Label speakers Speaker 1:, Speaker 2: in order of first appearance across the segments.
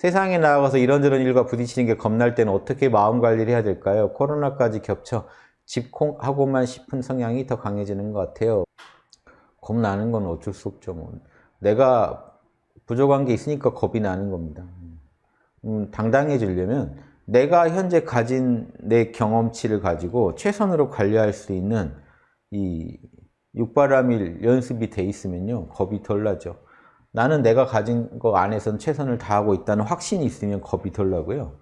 Speaker 1: 세상에 나가서 이런저런 일과 부딪히는 게 겁날 때는 어떻게 마음 관리를 해야 될까요? 코로나까지 겹쳐 집콕하고만 싶은 성향이 더 강해지는 것 같아요. 겁나는 건 어쩔 수 없죠. 뭐. 내가 부족한 게 있으니까 겁이 나는 겁니다. 음, 당당해지려면 내가 현재 가진 내 경험치를 가지고 최선으로 관리할 수 있는 이 육바라밀 연습이 돼 있으면요 겁이 덜 나죠. 나는 내가 가진 거 안에선 최선을 다하고 있다는 확신이 있으면 겁이 덜 나고요.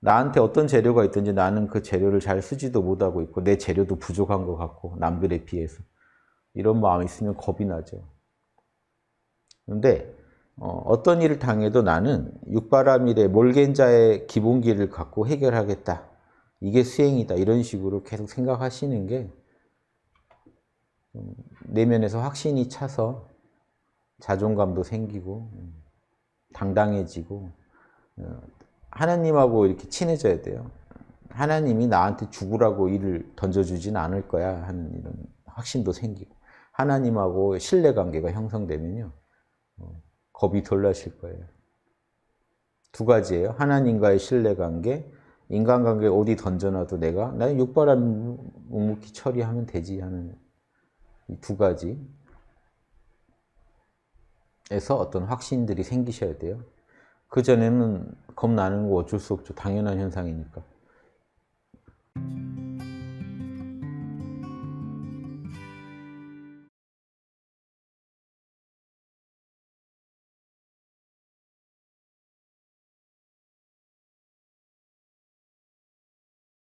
Speaker 1: 나한테 어떤 재료가 있든지 나는 그 재료를 잘 쓰지도 못하고 있고 내 재료도 부족한 것 같고 남들에 비해서 이런 마음이 있으면 겁이 나죠. 그런데 어, 떤 일을 당해도 나는 육바라밀의 몰겐자의 기본기를 갖고 해결하겠다. 이게 수행이다. 이런 식으로 계속 생각하시는 게 음, 내면에서 확신이 차서 자존감도 생기고 음, 당당해지고 어, 하나님하고 이렇게 친해져야 돼요. 하나님이 나한테 죽으라고 일을 던져주진 않을 거야 하는 이런 확신도 생기고 하나님하고 신뢰관계가 형성되면요 어, 겁이 덜 나실 거예요. 두 가지예요. 하나님과의 신뢰관계, 인간관계 어디 던져놔도 내가 나는 육바람 묵묵히 처리하면 되지 하는 이두 가지 에서 어떤 확신들이 생기셔야 돼요. 그 전에는 겁나는 거 어쩔 수 없죠. 당연한 현상이니까.